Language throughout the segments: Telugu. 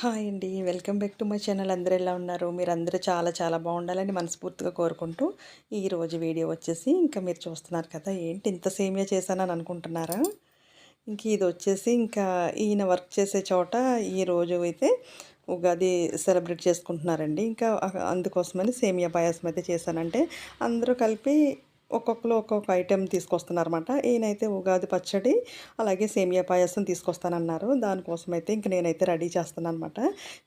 హాయ్ అండి. Welcome back to my channel. అందరూ ఎలా ఉన్నారు? మీరు అందరూ చాలా చాలా బాగుండాలని మనస్ఫూర్తిగా కోరుకుంటూ ఈరోజు వీడియో వచ్చేసి ఇంకా మీరు చూస్తున్నారు కదా ఏంటి ఇంత సేమియా చేశానని అనుకుంటున్నారా? ఇంక ఇది వచ్చేసి ఇంకా ఈయన వర్క్ చేసే చోట ఈరోజు అయితే ఉగాది సెలబ్రేట్ చేసుకుంటున్నారండి. ఇంకా అందుకోసమని సేమియా పాయాసం అయితే చేశానంటే అందరూ కలిపి ఒక్కొక్కరు ఒక్కొక్క ఐటెం తీసుకొస్తున్నారన్నమాట. ఈయనైతే ఉగాది పచ్చడి అలాగే సేమియా పాయసం తీసుకొస్తానన్నారు. దానికోసం అయితే ఇంక నేనైతే రెడీ చేస్తాను అనమాట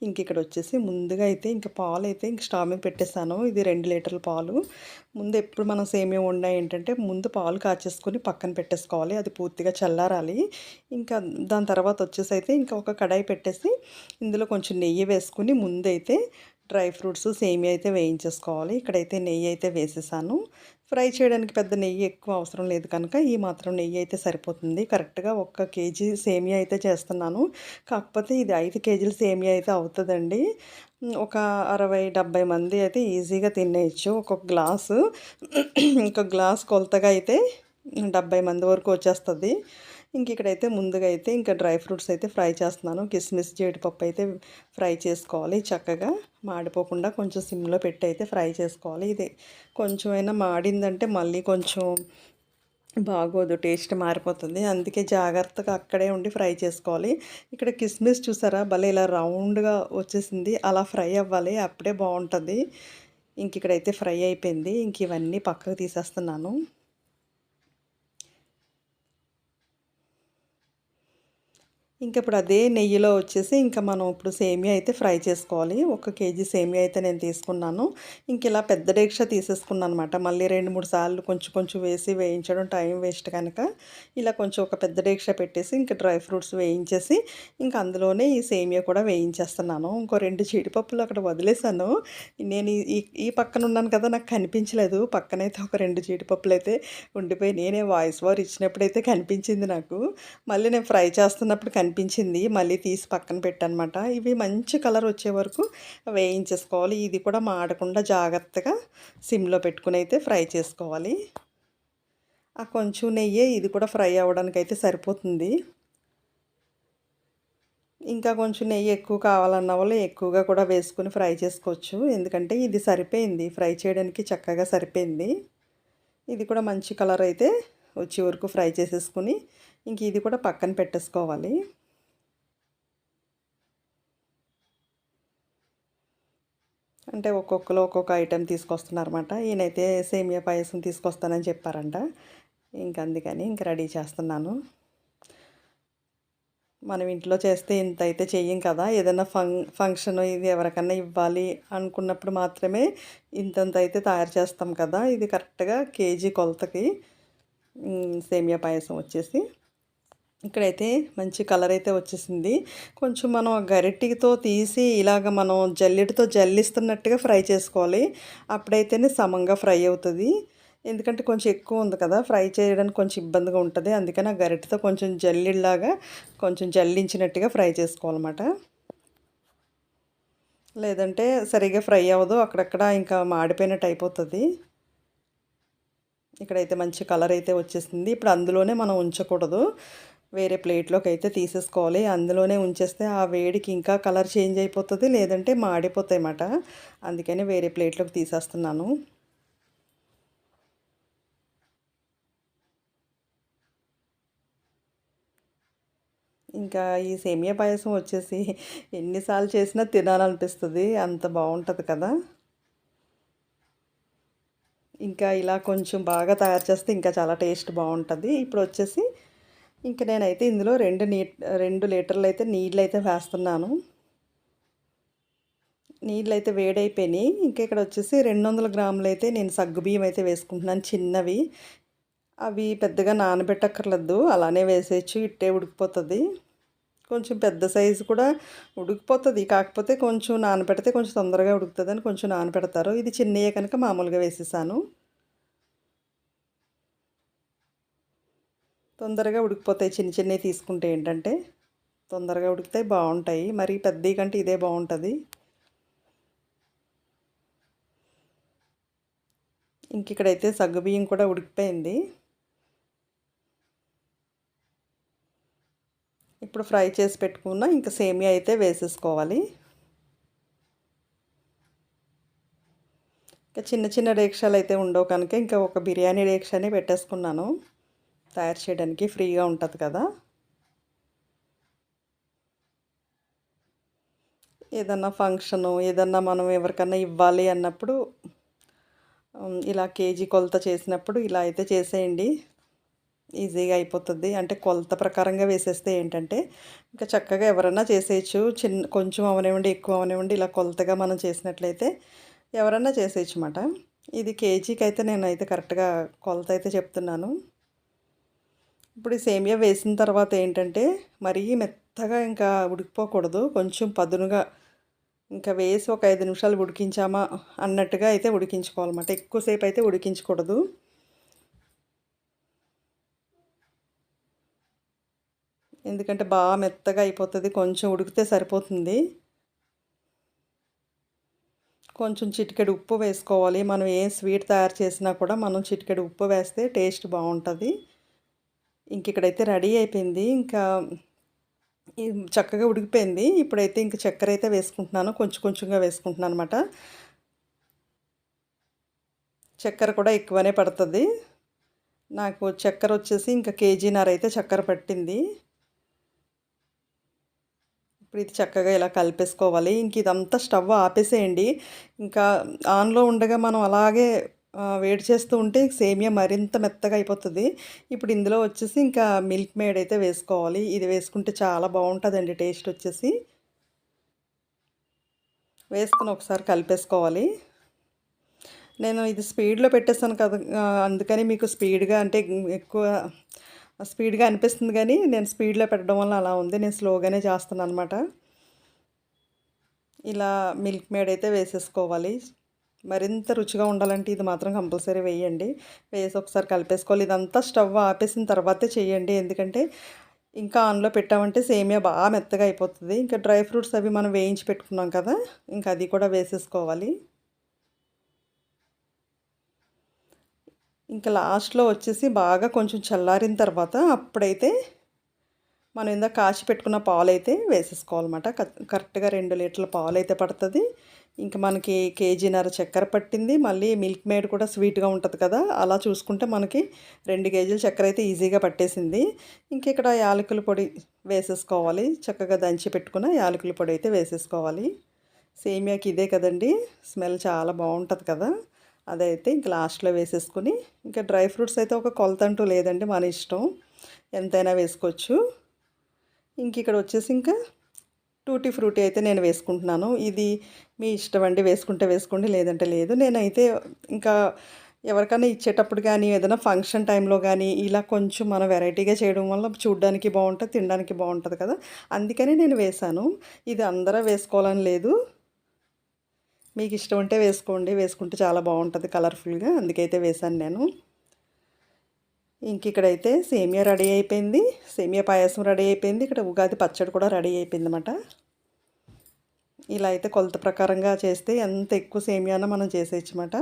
ఇంక ఇక్కడ వచ్చేసి ముందుగా అయితే ఇంక పాలు అయితే ఇంక స్టవ్ మీద పెట్టేస్తాను ఇది రెండు లీటర్ల పాలు. ముందు ఎప్పుడు మనం సేమియా వండా ఏంటంటే ముందు పాలు కాచేసుకొని పక్కన పెట్టేసుకోవాలి. అది పూర్తిగా చల్లారాలి. ఇంకా దాని తర్వాత వచ్చేసి అయితే ఇంకా ఒక కడాయి పెట్టేసి ఇందులో కొంచెం నెయ్యి వేసుకుని ముందైతే డ్రై ఫ్రూట్స్ సేమియా అయితే వేయించేసుకోవాలి. ఇక్కడైతే నెయ్యి అయితే వేసేసాను. ఫ్రై చేయడానికి పెద్ద నెయ్యి ఎక్కువ అవసరం లేదు కనుక ఈ మాత్రం నెయ్యి అయితే సరిపోతుంది. కరెక్ట్గా ఒక్క కేజీ సేమియా అయితే చేస్తున్నాను. కాకపోతే ఇది ఐదు కేజీలు సేమియా అయితే అవుతుందండి. ఒక అరవై డెబ్బై మంది అయితే ఈజీగా తినేయచ్చు. ఒక్కొక్క గ్లాసు ఇంకొక గ్లాస్ కొలతగా అయితే డెబ్బై మంది వరకు వచ్చేస్తుంది. ఇంక ఇక్కడైతే ముందుగా అయితే ఇంకా డ్రై ఫ్రూట్స్ అయితే ఫ్రై చేస్తున్నాను. కిస్మిస్ జీడిపప్పు అయితే ఫ్రై చేసుకోవాలి చక్కగా. మాడిపోకుండా కొంచెం సిమ్లో పెట్టి అయితే ఫ్రై చేసుకోవాలి. ఇది కొంచెమైనా మాడిందంటే మళ్ళీ కొంచెం బాగోదు టేస్ట్ మారిపోతుంది. అందుకే జాగ్రత్తగా అక్కడే ఉండి ఫ్రై చేసుకోవాలి. ఇక్కడ కిస్మిస్ చూసారా? భలే ఇలా రౌండ్గా వచ్చేసింది. అలా ఫ్రై అవ్వాలి అప్పుడే బాగుంటుంది. ఇంక ఇక్కడైతే ఫ్రై అయిపోయింది. ఇంక ఇవన్నీ పక్కకు తీసేస్తున్నాను. ఇంక ఇప్పుడు అదే నెయ్యిలో వచ్చేసి ఇంకా మనం ఇప్పుడు సేమియా అయితే ఫ్రై చేసుకోవాలి. ఒక కేజీ సేమియా అయితే నేను తీసుకున్నాను. ఇంక ఇలా పెద్ద డేక్ష తీసేసుకున్నాను అనమాట మళ్ళీ రెండు మూడు సార్లు కొంచెం కొంచెం వేసి వేయించడం టైం వేస్ట్ కనుక ఇలా కొంచెం ఒక పెద్ద డేక్ష పెట్టేసి ఇంకా డ్రై ఫ్రూట్స్ వేయించేసి ఇంకా అందులోనే ఈ సేమియా కూడా వేయించేస్తున్నాను. ఇంకో రెండు జీడిపప్పులు అక్కడ వదిలేసాను నేను ఈ ఈ పక్కన ఉన్నాను కదా నాకు కనిపించలేదు. పక్కనైతే ఒక రెండు జీడిపప్పులు అయితే ఉండిపోయి నేనే వాయిస్ వార్ ఇచ్చినప్పుడైతే కనిపించింది నాకు. మళ్ళీ నేను ఫ్రై చేస్తున్నప్పుడు కనిపి కనిపించింది మళ్ళీ తీసి పక్కన పెట్టనమాట. ఇవి మంచి కలర్ వచ్చే వరకు వేయించేసుకోవాలి. ఇది కూడా మాడకుండా జాగ్రత్తగా సిమ్లో పెట్టుకుని అయితే ఫ్రై చేసుకోవాలి. ఆ కొంచెం నెయ్యి ఇది కూడా ఫ్రై అవ్వడానికి అయితే సరిపోతుంది. ఇంకా కొంచెం నెయ్యి ఎక్కువ కావాలన్న వాళ్ళు ఎక్కువగా కూడా వేసుకుని ఫ్రై చేసుకోవచ్చు. ఎందుకంటే ఇది సరిపోయింది. ఫ్రై చేయడానికి చక్కగా సరిపోయింది. ఇది కూడా మంచి కలర్ అయితే వచ్చే వరకు ఫ్రై చేసేసుకుని ఇంక ఇది కూడా పక్కన పెట్టేసుకోవాలి. అంటే ఒక్కొక్కరు ఒక్కొక్క ఐటెం తీసుకొస్తున్నారన్నమాట. ఈయనైతే సేమియా పాయసం తీసుకొస్తానని చెప్పారంట. ఇంక అందుకని ఇంక రెడీ చేస్తున్నాను. మనం ఇంట్లో చేస్తే ఇంత అయితే చెయ్యం కదా. ఏదైనా ఫంక్ ఫంక్షన్ ఇది ఎవరికన్నా ఇవ్వాలి అనుకున్నప్పుడు మాత్రమే ఇంతంత అయితే తయారు చేస్తాం కదా. ఇది కరెక్ట్గా కేజీ కొలతకి సేమియా పాయసం వచ్చేసి. ఇక్కడైతే మంచి కలర్ అయితే వచ్చేసింది. కొంచెం మనం గరిటితో తీసి ఇలాగ మనం జల్లెడితో జల్లిస్తున్నట్టుగా ఫ్రై చేసుకోవాలి. అప్పుడైతేనే సమంగా ఫ్రై అవుతుంది. ఎందుకంటే కొంచెం ఎక్కువ ఉంది కదా ఫ్రై చేయడానికి కొంచెం ఇబ్బందిగా ఉంటుంది. అందుకని ఆ గరిటతో కొంచెం జల్లిలాగా కొంచెం జల్లించినట్టుగా ఫ్రై చేసుకోవాలన్నమాట. లేదంటే సరిగా ఫ్రై అవ్వదు అక్కడక్కడ ఇంకా మాడిపోయినట్టు అయిపోతుంది. ఇక్కడైతే మంచి కలర్ అయితే వచ్చేసింది. ఇప్పుడు అందులోనే మనం ఉంచకూడదు. వేరే ప్లేట్లోకి అయితే తీసేసుకోవాలి. అందులోనే ఉంచేస్తే ఆ వేడికి ఇంకా కలర్ చేంజ్ అయిపోతుంది లేదంటే మాడిపోతాయి అన్నమాట అందుకని వేరే ప్లేట్లోకి తీసేస్తున్నాను. ఇంకా ఈ సేమియా పాయసం వచ్చేసి ఎన్నిసార్లు చేసినా తినాలనిపిస్తుంది. అంత బాగుంటుంది కదా. ఇంకా ఇలా కొంచెం బాగా తయారు చేస్తే ఇంకా చాలా టేస్ట్ బాగుంటుంది. ఇప్పుడు వచ్చేసి ఇంక నేనైతే ఇందులో రెండు నీ రెండు లీటర్లు అయితే నీళ్ళు అయితే వేస్తున్నాను. నీళ్ళు అయితే వేడైపోయినాయి. ఇంకా ఇక్కడ వచ్చేసి రెండు వందల గ్రాములు అయితే నేను సగ్గుబియ్యం అయితే వేసుకుంటున్నాను చిన్నవి. అవి పెద్దగా నానబెట్టక్కర్లేదు. అలానే వేసేయచ్చు. ఇట్టే ఉడికిపోతుంది. కొంచెం పెద్ద సైజు కూడా ఉడికిపోతుంది. కాకపోతే కొంచెం నానబెడితే కొంచెం తొందరగా ఉడుకుతుందని కొంచెం నానబెడతారు. ఇది చిన్నయ్యే కనుక మామూలుగా వేసేసాను. తొందరగా ఉడికిపోతాయి చిన్న చిన్నవి తీసుకుంటే ఏంటంటే తొందరగా ఉడికితే బాగుంటాయి. మరి పెద్దవి కంటే ఇదే బాగుంటుంది. ఇంక ఇక్కడైతే సగ్గుబియ్యం కూడా ఉడికిపోయింది. ఇప్పుడు ఫ్రై చేసి పెట్టుకున్న ఇంకా సేమియా అయితే వేసేసుకోవాలి. ఇంకా చిన్న చిన్న రేక్షాలు అయితే ఉండవు కనుక ఇంకా ఒక బిర్యానీ రేక్షానే పెట్టేసుకున్నాను. తయారు చేయడానికి ఫ్రీగా ఉంటుంది కదా. ఏదన్నా ఫంక్షను ఏదన్నా మనం ఎవరికన్నా ఇవ్వాలి అన్నప్పుడు ఇలా కేజీ కొలత చేసినప్పుడు ఇలా అయితే చేసేయండి. ఈజీగా అయిపోతుంది. అంటే కొలత ప్రకారంగా వేసేస్తే ఏంటంటే ఇంకా చక్కగా ఎవరన్నా చేసేయచ్చు. చిన్న కొంచెం అవనివ్వండి ఎక్కువ అవనివ్వండి ఇలా కొలతగా మనం చేసినట్లయితే ఎవరన్నా చేసేయచ్చు అన్నమాట. ఇది కేజీకి అయితే నేను అయితే కరెక్ట్గా కొలత అయితే చెప్తున్నాను. ఇప్పుడు ఈ సేమియా వేసిన తర్వాత ఏంటంటే మరీ మెత్తగా ఇంకా ఉడికిపోకూడదు. కొంచెం పదునుగా ఇంకా వేసి ఒక ఐదు నిమిషాలు ఉడికించామా అన్నట్టుగా అయితే ఉడికించుకోవాలన్నమాట. ఎక్కువసేపు అయితే ఉడికించకూడదు. ఎందుకంటే బాగా మెత్తగా అయిపోతుంది. కొంచెం ఉడికితే సరిపోతుంది. కొంచెం చిటికెడు ఉప్పు వేసుకోవాలి. మనం ఏం స్వీట్ తయారు చేసినా కూడా మనం చిటికెడు ఉప్పు వేస్తే టేస్ట్ బాగుంటుంది. ఇంక ఇక్కడైతే రెడీ అయిపోయింది. ఇంకా చక్కగా ఉడికిపోయింది. ఇప్పుడైతే ఇంక చక్కెర అయితే వేసుకుంటున్నాను. కొంచెం కొంచెంగా వేసుకుంటున్నాను అనమాట చక్కెర కూడా ఎక్కువనే పడుతుంది. నాకు చక్కెర వచ్చేసి ఇంకా కేజీన్నర అయితే చక్కెర పట్టింది. ఇప్పుడు ఇది చక్కగా ఇలా కలిపేసుకోవాలి. ఇంక ఇదంతా స్టవ్ ఆపేసేయండి. ఇంకా ఆన్లో ఉండగా మనం అలాగే వేడి చేస్తూ ఉంటే సేమియా మరింత మెత్తగా అయిపోతుంది. ఇప్పుడు ఇందులో వచ్చేసి ఇంకా మిల్క్ మేడ్ అయితే వేసుకోవాలి. ఇది వేసుకుంటే చాలా బాగుంటుందండి టేస్ట్ వచ్చేసి. వేసుకుని ఒకసారి కలిపేసుకోవాలి. నేను ఇది స్పీడ్లో పెట్టేస్తాను కదా అందుకని మీకు స్పీడ్గా అంటే ఎక్కువ స్పీడ్గా అనిపిస్తుంది కానీ నేను స్పీడ్లో పెట్టడం వల్ల అలా ఉంది. నేను స్లోగానే చేస్తాను అనమాట ఇలా మిల్క్ మేడ్ అయితే వేసేసుకోవాలి. మరింత రుచిగా ఉండాలంటే ఇది మాత్రం కంపల్సరీ వేయండి. వేసి ఒకసారి కలిపేసుకోవాలి. ఇదంతా స్టవ్ ఆపేసిన తర్వాతే చేయండి. ఎందుకంటే ఇంకా ఆన్లో పెట్టామంటే సేమియా బాగా మెత్తగా అయిపోతుంది. ఇంకా డ్రై ఫ్రూట్స్ అవి మనం వేయించి పెట్టుకున్నాం కదా ఇంకా అది కూడా వేసేసుకోవాలి. ఇంకా లాస్ట్లో వచ్చేసి బాగా కొంచెం చల్లారిన తర్వాత అప్పుడైతే మనం ఇందాక కాచి పెట్టుకున్న పాలు అయితే వేసేసుకోవాలన్నమాట కరెక్ట్గా రెండు లీటర్ల పాలు అయితే పడుతుంది. ఇంకా మనకి కేజీన్నర చక్కెర పట్టింది. మళ్ళీ మిల్క్ మేడ్ కూడా స్వీట్గా ఉంటుంది కదా అలా చూసుకుంటే మనకి రెండు కేజీల చక్కెర అయితే ఈజీగా పట్టేసింది. ఇంక ఇక్కడ యాలకుల పొడి వేసేసుకోవాలి. చక్కగా దంచి పెట్టుకున్న యాలకుల పొడి అయితే వేసేసుకోవాలి. సేమియాకి ఇదే కదండి స్మెల్ చాలా బాగుంటుంది కదా. అదైతే ఇంక లాస్ట్లో వేసేసుకుని ఇంకా డ్రై ఫ్రూట్స్ అయితే ఒక కొలత అంటూ లేదండి మన ఇష్టం. ఎంతైనా వేసుకోవచ్చు. ఇంక ఇక్కడ వచ్చేసి ఇంకా టూటీ ఫ్రూటీ అయితే నేను వేసుకుంటున్నాను. ఇది మీ ఇష్టం అండి. వేసుకుంటే వేసుకోండి లేదంటే లేదు. నేనైతే ఇంకా ఎవరికైనా ఇచ్చేటప్పుడు కానీ ఏదైనా ఫంక్షన్ టైంలో కానీ ఇలా కొంచెం మనం వెరైటీగా చేయడం వల్ల చూడడానికి బాగుంటుంది తినడానికి బాగుంటుంది కదా. అందుకని నేను వేశాను. ఇది అందరూ వేసుకోవాలని లేదు. మీకు ఇష్టం ఉంటే వేసుకోండి. వేసుకుంటే చాలా బాగుంటుంది కలర్ఫుల్గా అందుకైతే వేశాను నేను. ఇంక ఇక్కడైతే సేమియా రెడీ అయిపోయింది. సేమియా పాయసం రెడీ అయిపోయింది. ఇక్కడ ఉగాది పచ్చడి కూడా రెడీ అయిపోయింది అనమాట ఇలా అయితే కొలత ప్రకారంగా చేస్తే ఎంత ఎక్కువ సేమియానో మనం చేసేయచ్చు అన్నమాట.